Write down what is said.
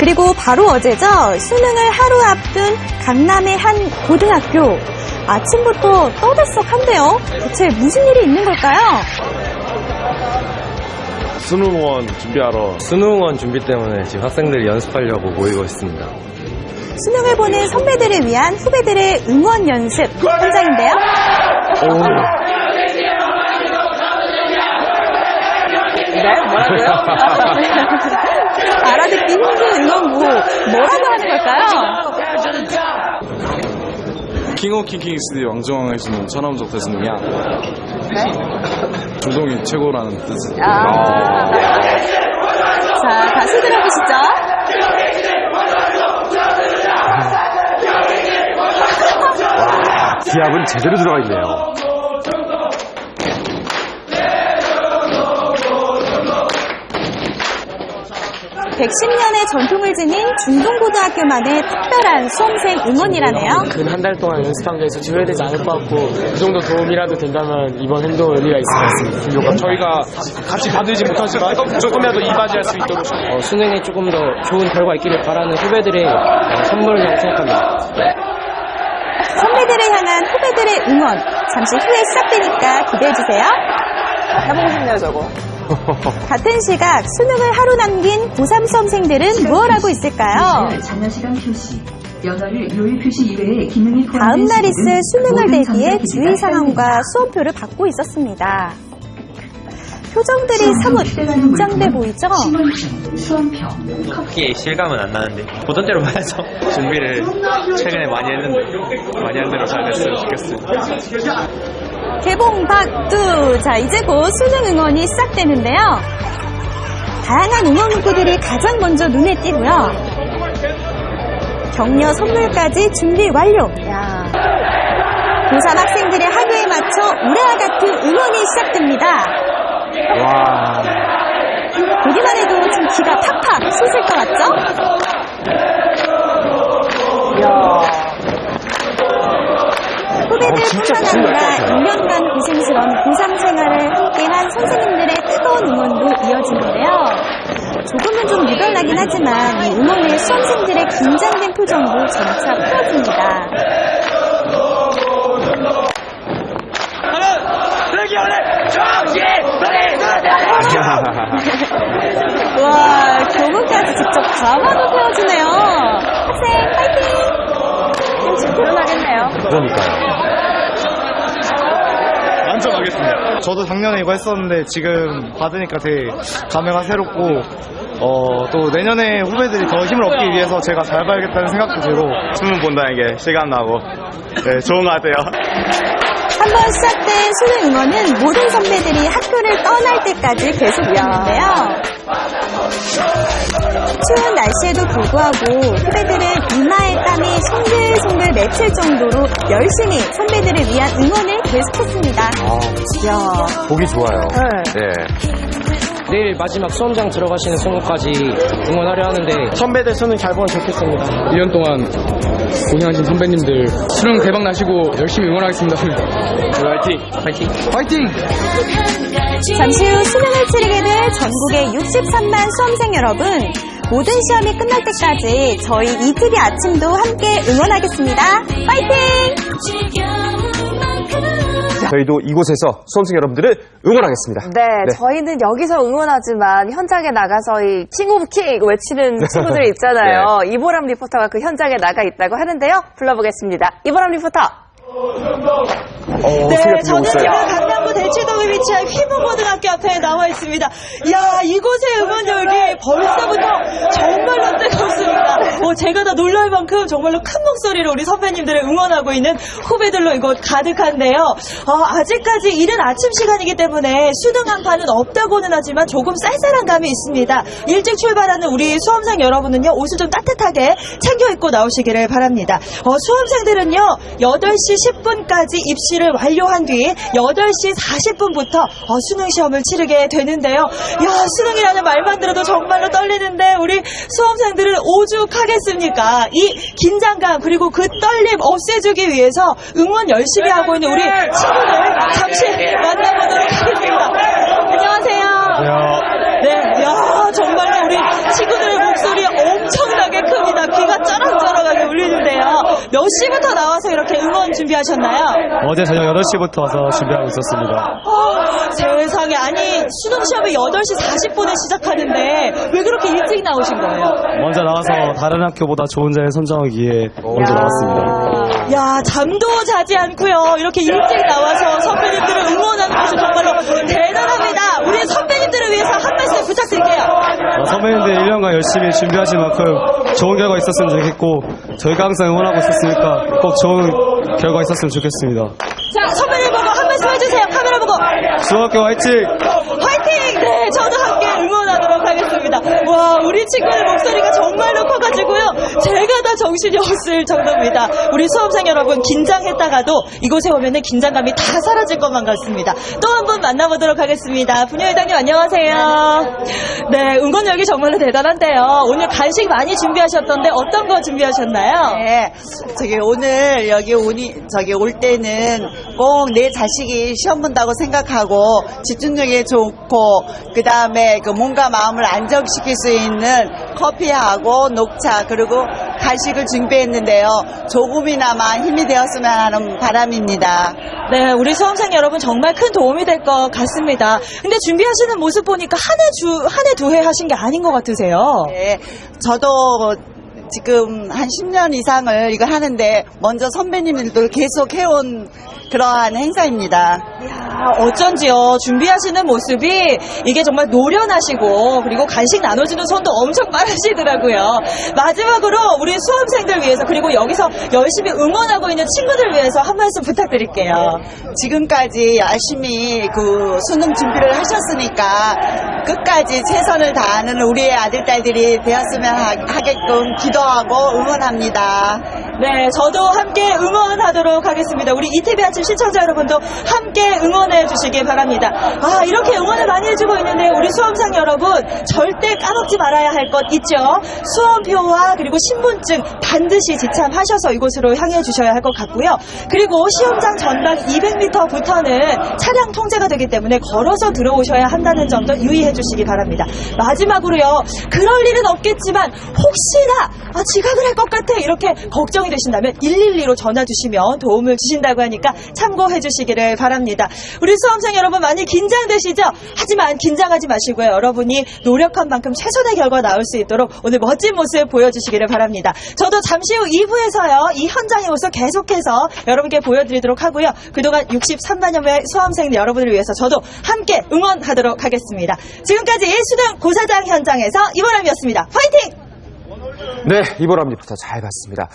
그리고 바로 어제죠. 수능을 하루 앞둔 강남의 한 고등학교. 아침부터 떠들썩한데요. 대체 무슨 일이 있는 걸까요? 수능원 준비하러 수능원 준비 때문에 지금 학생들이 연습하려고 모이고 있습니다. 수능을 보는 선배들을 위한 후배들의 응원 연습 현장인데요. 네, 뭐라고요? 알아듣기 힘든 응원 뭐 뭐라고 하는 걸까요? 킹 오브 킹킹 스디 왕중왕에서는 천함적 대승이야. 조동이 최고라는 뜻. 아. 자, 다시 들어보시죠. 기합은 제대로 들어가 있네요. 110년의 전통을 지닌 중동고등학교만의 특별한 수험생 응원이라네요. 근 한 달 동안 연습한 게 있어서 후회되지 않을 것 같고 그 정도 도움이라도 된다면 이번 행동은 의미가 있을 것 같습니다. 저희가 같이 받들지 못하지만 조금이라도 이바지할 수 있도록 어, 수능에 조금 더 좋은 결과 있기를 바라는 후배들의 어, 선물이라고 생각합니다. 선배들을 향한 후배들의 응원. 잠시 후에 시작되니까 기대해주세요. 해보고 싶네요, 저거. 같은 시각 수능을 하루 남긴 고3 수험생들은 뭘 하고 있을까요? 장려시간 표시, 연어를 요일 표시 이외에 기능이 다음 포함된 날 있을 수능을 대비해 주의 사용됩니다. 수험표를 받고 있었습니다. 표정들이 사뭇 긴장돼 보이죠? 수험표, 크게 실감은 안 나는데 보던 대로 봐야죠. 준비를 최근에 많이 했는데 많이 한 대로 잘 됐으면 좋겠습니다. 개봉 박두! 자, 이제 곧 수능 응원이 시작되는데요. 다양한 응원 문구들이 가장 먼저 눈에 띄고요. 격려 선물까지 준비 완료. 야. 고3 학생들의 하루에 맞춰 우레와 같은 응원이 시작됩니다. 와. 보기만 해도 좀 기가 팍팍 솟을 것 같죠? 후배들 어, 진짜 뿐만 아니라 같아요. 2년간 고생스러운 고3 생활을 함께한 선생님들의 뜨거운 응원도 이어지는데요. 조금은 좀 유별나긴 하지만 이 응원에 수험생들의 긴장된 표정도 점차 풀어집니다. 와, 교문까지 직접 가마도 세워주네요. 학생, 파이팅! 좀 불안하겠네요. 그러니까요. 만족하겠습니다. 저도 작년에 이거 했었는데 지금 받으니까 되게 감회가 새롭고 어, 또 내년에 후배들이 더 힘을 얻기 위해서 제가 잘 봐야겠다는 생각도 들고 수능 본다는 게 실감나고 네, 좋은 것 같아요. 한 번 시작된 수능 응원은 모든 선배들이 학교를 떠날 때까지 계속 이어지는데요. 추운 날씨에도 불구하고 후배들은 이마에 땀이 송글송글 맺힐 정도로 열심히 선배들을 위한 응원을 계속했습니다. 야, 보기 좋아요. 네. 네. 내일 마지막 수험장 들어가시는 순간까지 응원하려 하는데 선배들 수능 잘 보면 좋겠습니다. 1년 동안 고생하신 선배님들 수능 대박 나시고 열심히 응원하겠습니다. 화이팅! 화이팅! 파이팅! 잠시 후 수능을 치르게 될 전국의 63만 수험생 여러분, 모든 시험이 끝날 때까지 저희 이TV 아침도 함께 응원하겠습니다. 파이팅! 저희도 이곳에서 수험생 여러분들을 응원하겠습니다. 네, 네. 저희는 여기서 응원하지만 현장에 나가서 이 킹 오브 킹 외치는 친구들이 있잖아요. 네. 이보람 리포터가 그 현장에 나가 있다고 하는데요. 불러보겠습니다. 이보람 리포터. 어, 네, 저는 지금. 강남 구 대치동에 위치한 휘문고등학교 앞에 나와 있습니다. 이야, 이곳의 응원 열기 벌써부터 정말로 뜨겁습니다. 뭐 제가 다 놀랄 만큼 정말로 큰 목소리로 우리 선배님들을 응원하고 있는 후배들로 이곳 가득한데요. 아, 아직까지 이른 아침 시간이기 때문에 수능 한파는 없다고는 하지만 조금 쌀쌀한 감이 있습니다. 일찍 출발하는 우리 수험생 여러분은요, 옷을 좀 따뜻하게 챙겨 입고 나오시기를 바랍니다. 어, 수험생들은요, 8시 10분까지 입시를 완료한 뒤 8시 40분부터 어, 수능 시험을 치르게 되는데요. 야, 수능이라는 말만 들어도 정말로 떨리는데 우리 수험생들은 오죽하겠습니까? 이 긴장감 그리고 그 떨림 없애주기 위해서 응원 열심히 하고 있는 우리 친구들 잠시 만나보도록 하겠습니다. 안녕하세요. 네, 야, 정말로 우리 친구들의 목소리 엄청나 몇 시부터 나와서 이렇게 응원 준비하셨나요? 어제 저녁 8시부터 와서 준비하고 있었습니다. 어, 세상에 아니 수능 시험이 8시 40분에 시작하는데 왜 그렇게 일찍 나오신 거예요? 먼저 나와서 다른 학교보다 좋은 자리 선정하기 위해 먼저 나왔습니다. 야 잠도 자지 않고요 이렇게 일찍 나와서 선배님들을 응원하는 것이 정말로 대단합니다. 우리 선배 님들을 위해서 한 말씀 부탁드릴게요. 어, 선배님들 1년간 열심히 준비하신 만큼 좋은 결과 있었으면 좋겠고 저희가 항상 응원하고 있었으니까 꼭 좋은 결과 있었으면 좋겠습니다. 자 선배님 보고 한 말씀 해주세요. 카메라 보고 중학교 화이팅! 화이팅! 네, 저도 응원 하겠습니다. 와, 우리 친구들 목소리가 정말로 커가지고요. 제가 다 정신이 없을 정도입니다. 우리 수험생 여러분, 긴장했다가도 이곳에 오면은 긴장감이 다 사라질 것만 같습니다. 또한분 만나보도록 하겠습니다. 분녀회장님 안녕하세요. 네, 응원 열기 정말로 대단한데요. 오늘 간식 많이 준비하셨던데 어떤 거 준비하셨나요? 네, 저기 오늘 여기 오니 저기 올 때는 꼭 내 자식이 시험 본다고 생각하고 집중력이 좋고 그 다음에 그 몸과 마음을 안정시킬 수 있는 커피하고 녹차 그리고 간식을 준비했는데요. 조금이나마 힘이 되었으면 하는 바람입니다. 네, 우리 수험생 여러분 정말 큰 도움이 될 것 같습니다. 근데 준비하시는 모습 보니까 한 해 주, 한 해 두 해 하신 게 아닌 것 같으세요. 네, 저도 지금 한 10년 이상을 이걸 하는데 먼저 선배님들도 계속 해온 그러한 행사입니다. 아, 어쩐지요. 준비하시는 모습이 이게 정말 노련하시고 그리고 간식 나눠주는 손도 엄청 빠르시더라고요. 마지막으로 우리 수험생들 위해서 그리고 여기서 열심히 응원하고 있는 친구들 위해서 한 말씀 부탁드릴게요. 지금까지 열심히 그 수능 준비를 하셨으니까 끝까지 최선을 다하는 우리의 아들, 딸들이 되었으면 하, 하게끔 기도하고 응원합니다. 네, 저도 함께 응원하도록 하겠습니다. 우리 이TV 아침 시청자 여러분도 함께 응원해 주시기 바랍니다. 아, 이렇게 응원을 많이 해주고 있는데 우리 수험생 여러분 절대 까먹지 말아야 할 것 있죠. 수험표와 그리고 신분증 반드시 지참하셔서 이곳으로 향해 주셔야 할 것 같고요. 그리고 시험장 전방 200m부터는 차량 통제가 되기 때문에 걸어서 들어오셔야 한다는 점도 유의해 주시기 바랍니다. 마지막으로요. 그럴 일은 없겠지만 혹시나 아, 지각을 할 것 같아 이렇게 걱정이 되신다면 112로 전화 주시면 도움을 주신다고 하니까 참고해 주시기를 바랍니다. 우리 수험생 여러분 많이 긴장되시죠? 하지만 긴장하지 마시고요. 여러분이 노력한 만큼 최선의 결과 나올 수 있도록 오늘 멋진 모습 보여주시기를 바랍니다. 저도 잠시 후 2부에서요. 이 현장의 모습 계속해서 여러분께 보여드리도록 하고요. 그동안 63만여 명의 수험생 여러분을 위해서 저도 함께 응원하도록 하겠습니다. 지금까지 수능 고사장 현장에서 이보람이었습니다. 파이팅! 네, 이보람 리포터 잘 봤습니다.